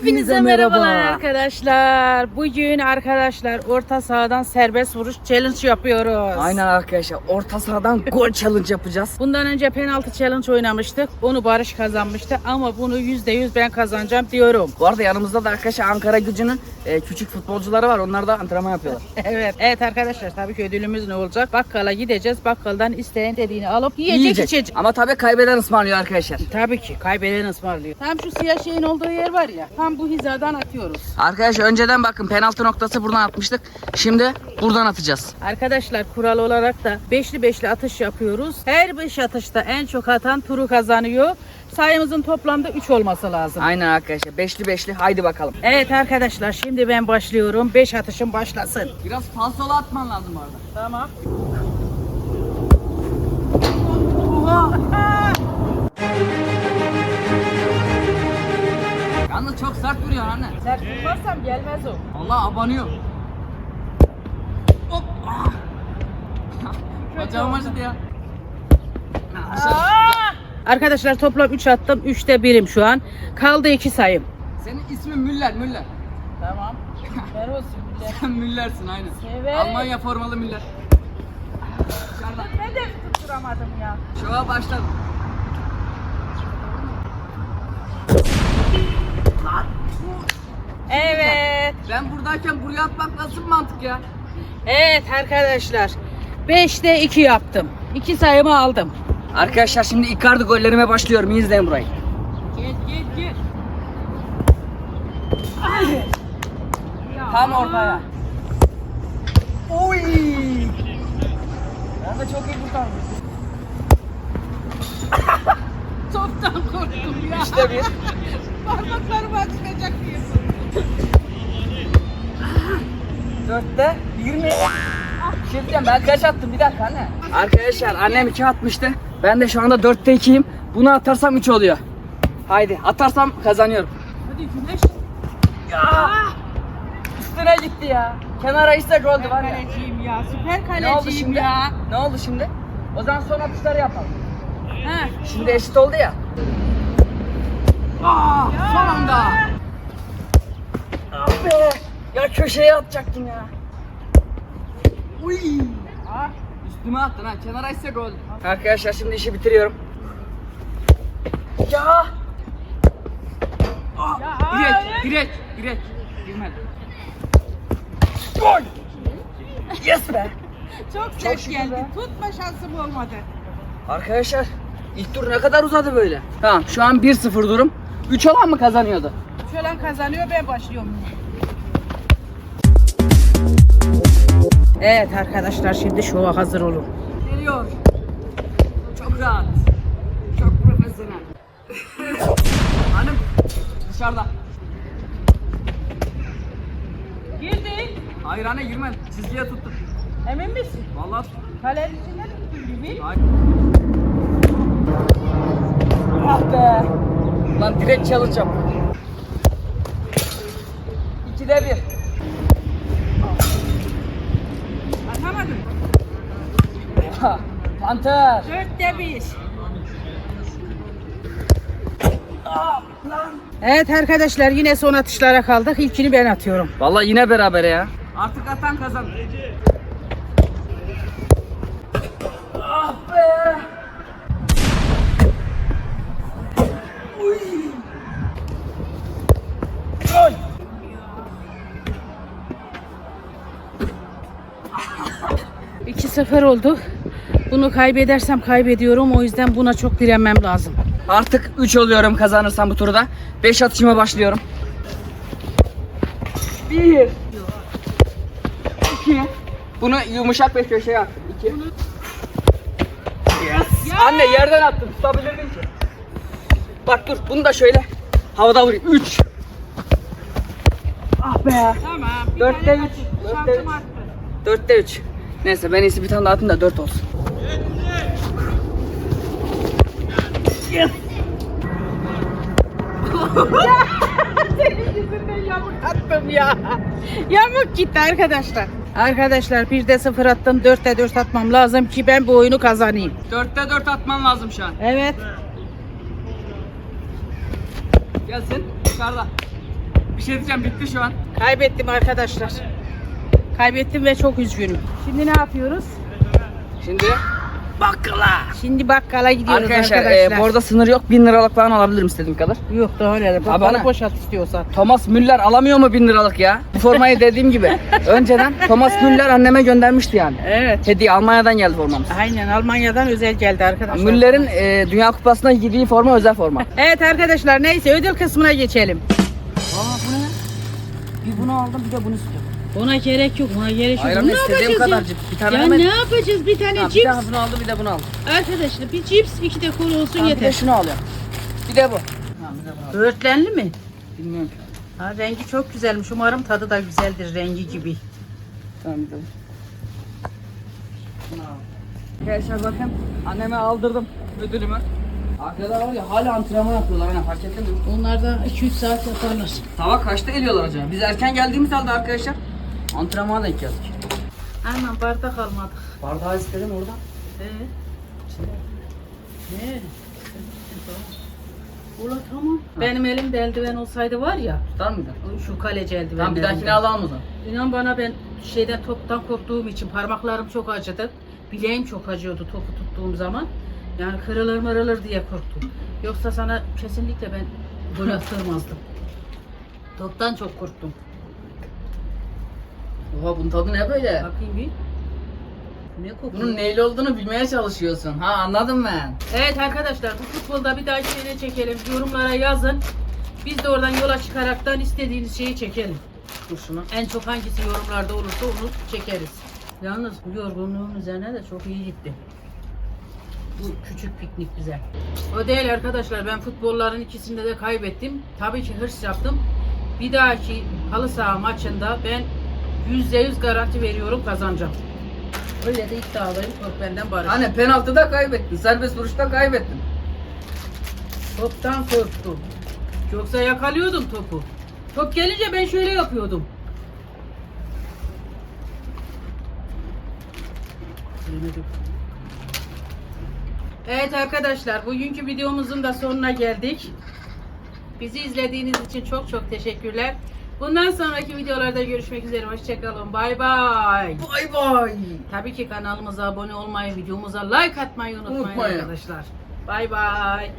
Hepinize merhabalar arkadaşlar. Bugün arkadaşlar orta sahadan serbest vuruş challenge yapıyoruz. Aynen arkadaşlar orta sahadan gol challenge yapacağız. Bundan önce penaltı challenge oynamıştık. Onu Barış kazanmıştı ama bunu %100 ben kazanacağım diyorum. Bu arada yanımızda da arkadaşlar Ankara gücünün e, küçük futbolcuları var. Onlar da antrenman yapıyorlar. Evet. Evet arkadaşlar tabii ki ödülümüz ne olacak? Bakkala gideceğiz. Bakkaldan isteyen dediğini alıp yiyecek, Yiyecek. içecek. Ama tabii kaybeden ısmarlıyor arkadaşlar. Tabii ki kaybeden ısmarlıyor. Tam şu siyah şeyin olduğu yer var ya. Tam bu hizadan atıyoruz. Arkadaşlar önceden bakın penaltı noktası buradan atmıştık. Şimdi buradan atacağız. Arkadaşlar kural olarak da beşli beşli atış yapıyoruz. Her beş atışta en çok atan turu kazanıyor. Sayımızın toplamda 3 olması lazım. Aynen arkadaşlar beşli beşli haydi bakalım. Evet arkadaşlar şimdi ben başlıyorum. 5 atışım başlasın. Biraz falsolu atman lazım bu arada. Tamam. Çok sert vuruyor anne. Sert vurmazsam gelmez o. Allah abanıyor. Hop. Ah. Bacağım acıdı ya. Arkadaşlar toplam 3 attım. 3'te 1'im şu an. Kaldı 2 sayım. Senin ismin Müller Müller. Tamam. Ver olsun. Sen Müller'sin aynen. Severim. Almanya formalı Müller. Dışarıda. Ben de tutturamadım ya. Şova başladı. Evet. Ben buradayken buraya atmak nasıl bir mantık ya? Evet arkadaşlar. 5'te 2 yaptım. 2 sayımı aldım. Arkadaşlar şimdi Icardi gollerime başlıyorum. İyi izleyin burayı. Gel gel gel. Tam ortaya. Oy! Ben de çok iyi kurtardım. Toptan korktum ya. İşte bir. Parmaklarımı acıtacak diyorsun. Dörtte 20. Bir şey diyeceğim ben kaç attım bir dakika anne. Arkadaşlar annem 2 atmıştı. Ben de şu anda 4'te 2'yim. Bunu atarsam 3 oluyor. Haydi atarsam kazanıyorum. Hadi güneş. Ya! Üstüne gitti ya. Kenara ise Süper var ya. kaleciyim ya. Süper Ne oldu kaleciyim şimdi? ya. Ne oldu şimdi? O zaman son atışları yapalım. Ha. Şimdi eşit oldu ya. Aa, son anda. Ah be. Ya köşeye atacaktım ya. Uy. Ah. Üstüme attın ha. Kenara ise gol. Arkadaşlar şimdi işi bitiriyorum. Ya. Ah, hayır. direkt, direkt. Girmedi. Gol. Yes be. Çok Çok sert şükür geldi. be. Tutma şansım olmadı. Arkadaşlar ilk tur ne kadar uzadı böyle? Tamam şu an 1-0 durum. 3 olan mı kazanıyordu? Şölen kazanıyor ben başlıyorum. Evet arkadaşlar şimdi şova hazır olun. Geliyor. Çok rahat. Çok profesyonel. Hanım dışarıda. Girdin. Hayır anne girme. Çizgiye tuttum. Emin misin? Vallahi tuttum. Kalenin içinde mi tuttun gibi? Hayır. Ah be. Lan direkt challenge yap. İkide bir. Atamadım. Ha, Panter. Dörtte bir. Evet arkadaşlar yine son atışlara kaldık. İlkini ben atıyorum. Vallahi yine beraber ya. Artık atan kazan. Ah be. Uy. Gol. İki sefer oldu. Bunu kaybedersem kaybediyorum. O yüzden buna çok direnmem lazım. Artık 3 oluyorum kazanırsam bu turda. 5 atışıma başlıyorum. 1 2 Bunu yumuşak bir köşeye attım. 2 Yes. Anne yerden attım. Tutabilirdin ki. Bak dur bunu da şöyle havada vurayım. 3 Ah be. Tamam. bir Dörtte tane üç, kaçırdım. dörtte Şansım üç. arttı. 4'te 3. Neyse ben iyisi bir tane daha atayım da 4 olsun. Yes. Senin yüzünden yamuk attım ya. Yamuk gitti arkadaşlar. Arkadaşlar bir de sıfır attım. Dörtte dört atmam lazım ki ben bu oyunu kazanayım. 4'te 4 atman lazım şu an. Evet. Gelsin dışarıda. Bir şey diyeceğim bitti şu an. Kaybettim arkadaşlar. Kaybettim ve çok üzgünüm. Şimdi ne yapıyoruz? Şimdi bakkala. Şimdi bakkala gidiyoruz Arkadaşlar, arkadaşlar. e, bu arada sınır yok. 1000 liralık falan alabilirim istediğim kadar. Yok daha Bakkala ana. boşalt istiyorsan. Thomas Müller alamıyor mu 1000 liralık ya? Bu formayı dediğim gibi. Önceden Thomas Müller anneme göndermişti yani. Evet. Hediye Almanya'dan geldi formamız. Aynen Almanya'dan özel geldi arkadaşlar. Müller'in e, Dünya Kupası'na giydiği forma özel forma. Evet arkadaşlar neyse ödül kısmına geçelim. Bir bunu aldım bir de bunu istiyorum. Ona gerek yok, ona gerek yok. Ayran Bunu ne istediğim yapacağız ya? kadarcık. Bir tane Ya hemen- ne yapacağız? Bir tane Ha, bir cips. tane bunu aldım bir de bunu aldım. Arkadaşlar bir cips, iki de kola olsun Tamam, bir de yeter. şunu alıyorum. Bir de bu. Tamam bir de bunu alıyorum. Böğürtlenli mi? Bilmiyorum. Ha, rengi çok güzelmiş. Umarım tadı da güzeldir rengi gibi. Tamam bir de bu. Bunu al. Arkadaşlar bakın anneme aldırdım ödülümü. Arkada var ya hala antrenman yapıyorlar hani fark ettin mi? Onlar da 2-3 saat yaparlar. Sabah kaçta geliyorlar acaba? Biz erken geldiğimiz halde arkadaşlar antrenmana denk geldik. Aynen bardak almadık. Bardağı istedim oradan. Ee? Ne? Ula tamam. Benim elimde eldiven olsaydı var ya, Tutar mıydı? şu kaleci eldiven. Tamam bir dahakine alalım o zaman. İnan bana ben şeyden toptan korktuğum için parmaklarım çok acıdı. Bileğim çok acıyordu topu tuttuğum zaman. Yani kırılır mırılır diye korktum. Yoksa sana kesinlikle ben gol attırmazdım. Toptan çok korktum. Oha bunun tadı ne böyle? Bakayım bir. Ne kokuyor? Bunun neyle olduğunu bilmeye çalışıyorsun. Ha anladım ben. Evet arkadaşlar bu futbolda bir dahaki ne çekelim yorumlara yazın. Biz de oradan yola çıkaraktan istediğiniz şeyi çekelim. Dur şunu. En çok hangisi yorumlarda olursa onu çekeriz. Yalnız bu yorgunluğun üzerine de çok iyi gitti. Bu küçük piknik bize. O değil arkadaşlar ben futbolların ikisinde de kaybettim. Tabii ki hırs yaptım. Bir dahaki halı saha maçında ben %100 garanti veriyorum kazanacağım. Öyle de iddialıyım. Kork benden barış. Hani penaltıda kaybettin, serbest vuruşta kaybettin. Toptan korktum. Yoksa yakalıyordum topu. Top gelince ben şöyle yapıyordum. Yemedim. Evet arkadaşlar bugünkü videomuzun da sonuna geldik. Bizi izlediğiniz için çok çok teşekkürler. Bundan sonraki videolarda görüşmek üzere. Hoşçakalın. Bay bay. Bay bay. Tabii ki kanalımıza abone olmayı, videomuza like atmayı unutmayın Unutmayın. arkadaşlar. Bay bay.